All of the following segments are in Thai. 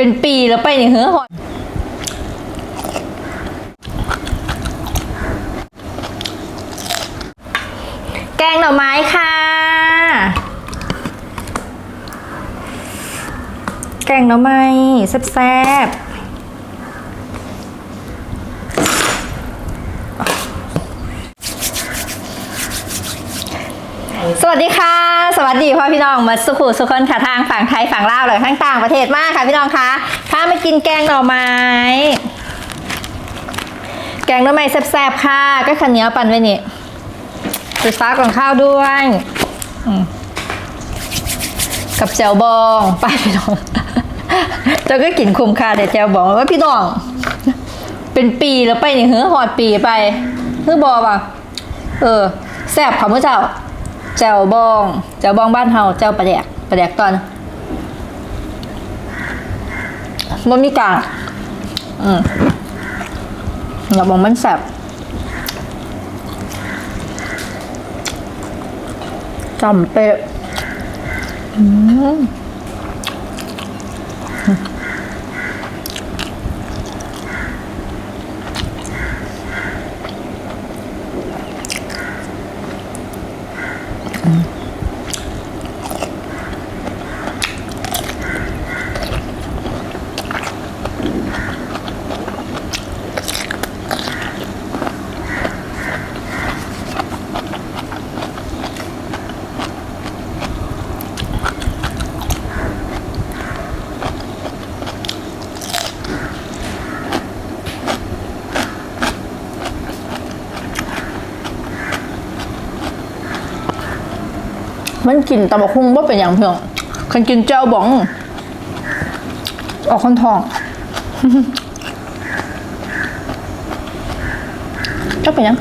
เป็นปีแล้วไปนี่เฮ้อหอนแกงหน่อไม้ค่ะ แกงหน่อไม้แซ่บๆ สวัสดีค่ะ สวัสดีพ่อพี่น้องมาสุขุสุคนค่ะทางฝั่งไทยฝั่งลาวหรือทั้งต่างประเทศมากค่ะพี่น้องคะถ้ามากินแกงหน่อไม้ แกงหน่อไม้แซ่บๆค่ะก็ขันเหนียวปั่นไว้นี่จุดฟ้าก่อนข้าวด้วยกับแจวบองไปพี่น้องเจ้าก็กินคุ้มค่าแต่แจวบองว่าพี่น้อง เป็นปีแล้วไปนี่เฮ้อหอดปีไปเฮ้อบอป่ะเออแซ่บค่ะมื่อเจ้า แจวบองแจวบองบ้านเฮาแจวปลาแดกปลาแดกตอนมันมีกากอืมอย่าบอกมันแซ่บจำเป๊ะอืม มันกินตำบักหุ่งว่าเป็นอย่างเพียงคันกินเจ้าบอง ออกคนทองเจ้าเป็นยัง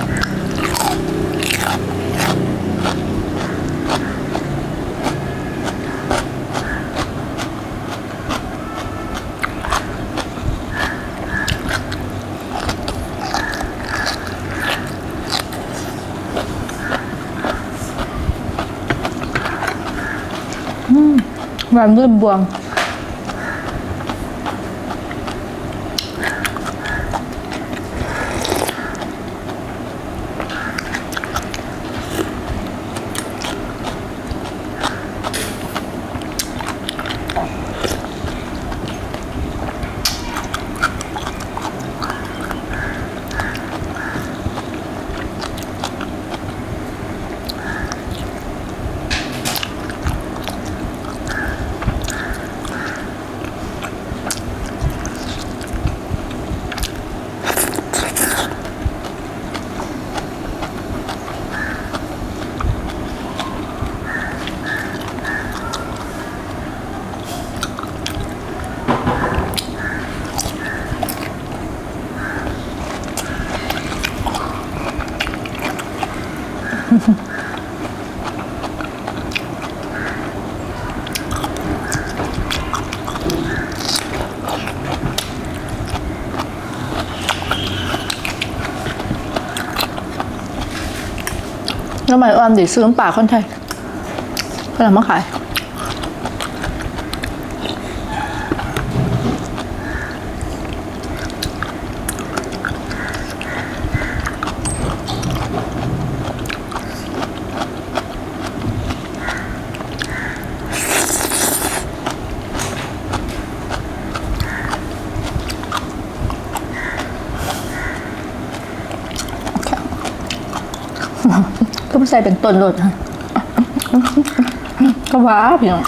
หวานรื่นบวง แล้วหมายอ้อมดิซื้อน้ำปลาคนไทยเพื่อนมาขาย ก็ไม่ ใส่เป็นต้นรถฮะก็ว้าพี่น้อง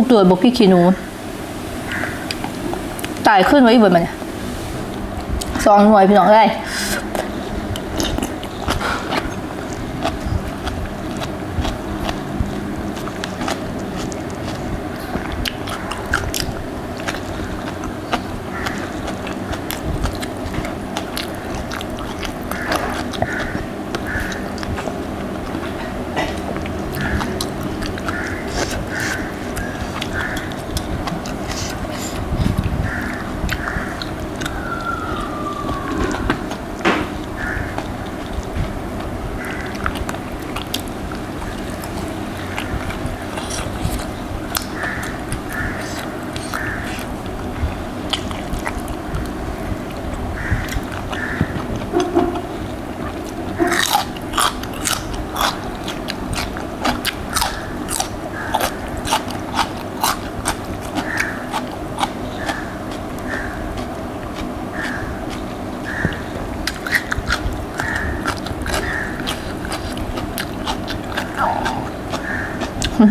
ลูกเดือดบอกพี่ขี้หนู ตายขึ้นไว้อีกบนมันเนี่ยสองหน่วยพี่น้องได้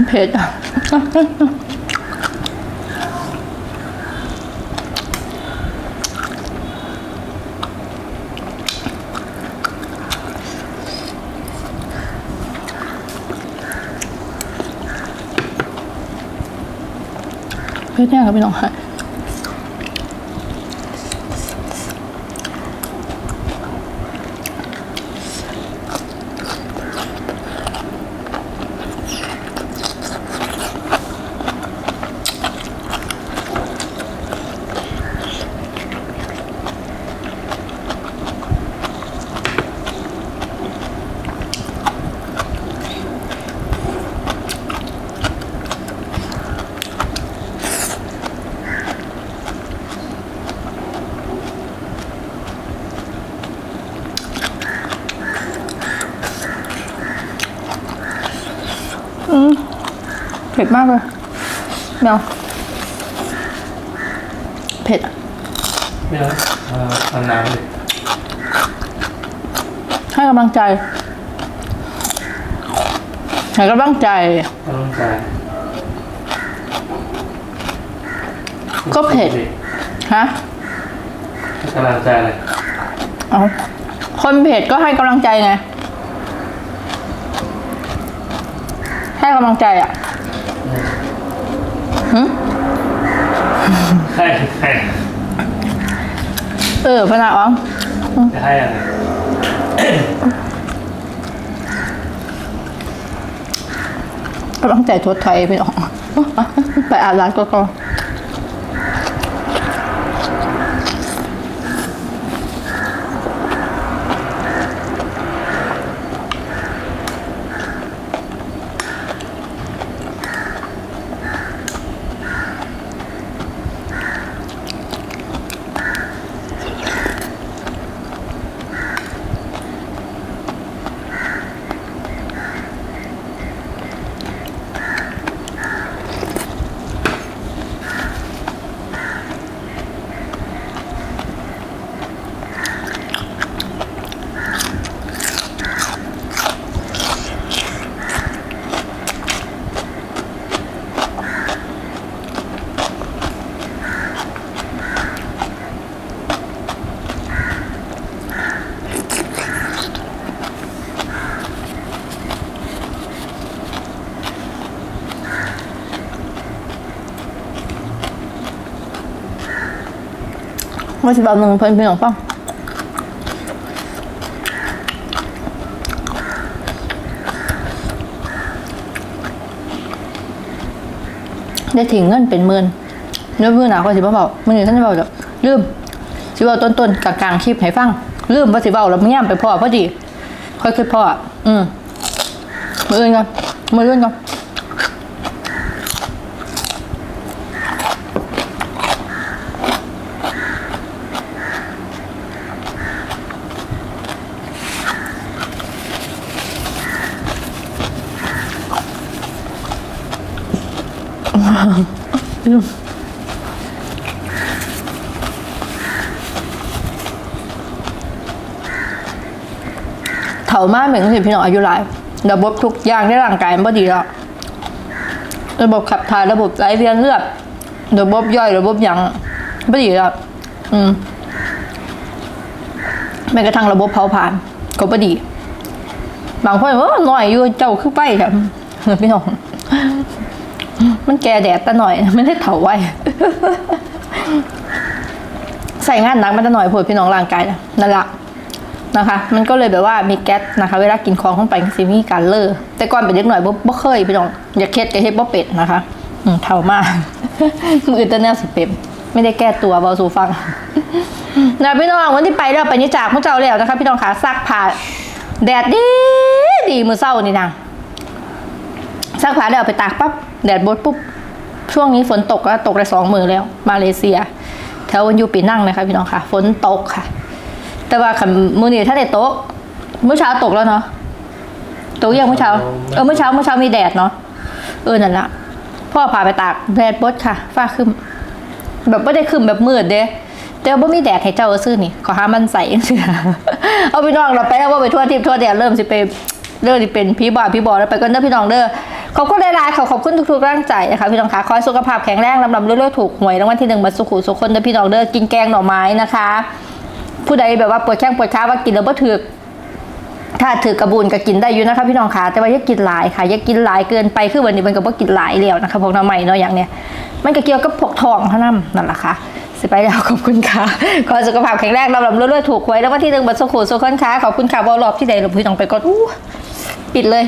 เผ็ดอะเผ็ดแน่ครับพี่น้องค่ะ มากเลยเดี๋ยวเผ็ดอะไม่เอาเอาเอาน้ำเลยให้กำลังใจให้กำลังใจกำลังใจก็เผ็ด ฮะให้กำลังใจเลยเอาคนเผ็ดก็ให้กำลังใจไง ให้กำลังใจอะหึ ให้ให้เออพนาอ๋องจะให้อะไรกำลังใจทดไทยพี่น้องไปอาบน้ำก็ก็ ว่าสิบาทหนึ่งเพิ่นพี่น้องฟังได้ถึงเงินเป็นหมื่นเนื้อมือหนาก็สิบ่เบามือหนี้ท่านจะเบาจะลืมสิเบาต้นๆกลางๆคลิปให้ฟังลืมว่าสิเบาแล้วมันย่ำไปพ่อพอดีค่อยคิดพ่ออืมมืออื่นกันมืออื่นกัน เถามากเหมือนสิพี่น้องอายุหลายระบบทุกอย่างในร่างกายมันบ่ดีแล้ว ระบบขับถ่ายระบบไหลเวียนเลือดระบบย่อยระบบยังไม่ดีแล้ว อืมแม้กระทั่งระบบเผาผลาญก็ไม่ดี บางคนว่าหน่อยอยู่เจ้าคือไปครับพี่น้อง มันแก่แดดแต่หน่อย ไม่ได้เถาไว้ ใส่งานหนักมันจะหน่อยผดพี่น้องร่างกายนะนั่นละนะคะ มันก็เลยแบบว่ามีแก๊สนะคะ เวลากินของเข้าไปซิมีการเลอะแต่ก่อนเป็นเด็กหน่อยบ่บ่เคยพี่น้องอย่าเคล็ดกับเฮ็ดบ่เป็ดนะคะอืมเท่ามากมือแตะแนวสิเป็มไม่ได้แก้ตัวเบาสูฟังนะพี่น้องวันที่ไปแล้วไปนี่จากพวกเจ้าแล้วนะคะ พี่น้องขาซักผ้าแดดดีดีมือเศร้านี่นางซักผ้าแล้วเอาไปตากปั๊บ แดดบดปุ๊บ ช่วงนี้ฝนตกแล้วตกได้สองมือแล้ว มาเลเซีย แถววันยูปีนั่งนะคะพี่น้องค่ะ ฝนตกค่ะ แต่ว่าคันมือนี่ถ้าได้ตกเมื่อเช้าตกแล้วเนาะตกยังเมื่อเช้า เออเมื่อเช้าเมื่อเช้ามีแดดเนาะเออนั่นละพ่อพาไปตากแดดบดค่ะ ฟ้าขึ้นแบบไม่ได้ขึ้นแบบมืดเด้แต่ว่ามีแดดให้เจ้าซื้อนี่ ขอหามันใส่เสือเอาพี่น้องเราไปแล้วว่าไปทั่วทิพย์ทั่วแดดเริ่มสิไป เริ่มสิเป็นพี่บ่าพี่บอแล้วไปกันเด้อพี่น้องเด้อขอบคุณหลายๆขอขอบคุณทุกๆร่างใจนะคะพี่น้องคะขอให้สุขภาพแข็งแรงลำลำเรื่อยๆถูกหวยรางวัลที่หนึ่งมาสุขุสุขคนเด้อพี่น้องเด้อกินแกงหน่อไม้นะคะ ผู้ใดแบบว่าปวดแข้งปวดขาว่ากินแล้วบ่ถือกถ้าถือกระบุนก็กินได้อยู่นะคะพี่น้องคะแต่ว่าอย่ากินหลายค่ะอย่ากินหลายเกินไปคือวันนี้มันก็บ่กินหลายแล้วนะคะพวกน้ำใหม่เนาะอย่างเนี้ยมันก็เกี่ยวกับพวกทองเท่านั้นนั่นแหละค่ะ สิไปแล้วขอบคุณค่ะขอสุขภาพแข็งแรงลำลำรวยๆถูกหวยแล้ววันที่หนึ่งบัตรโซโคโซคอนค้าขอบคุณค่ะบอลรอบที่ใดหลบพี่น้องไปก่อนอู้ปิดเลย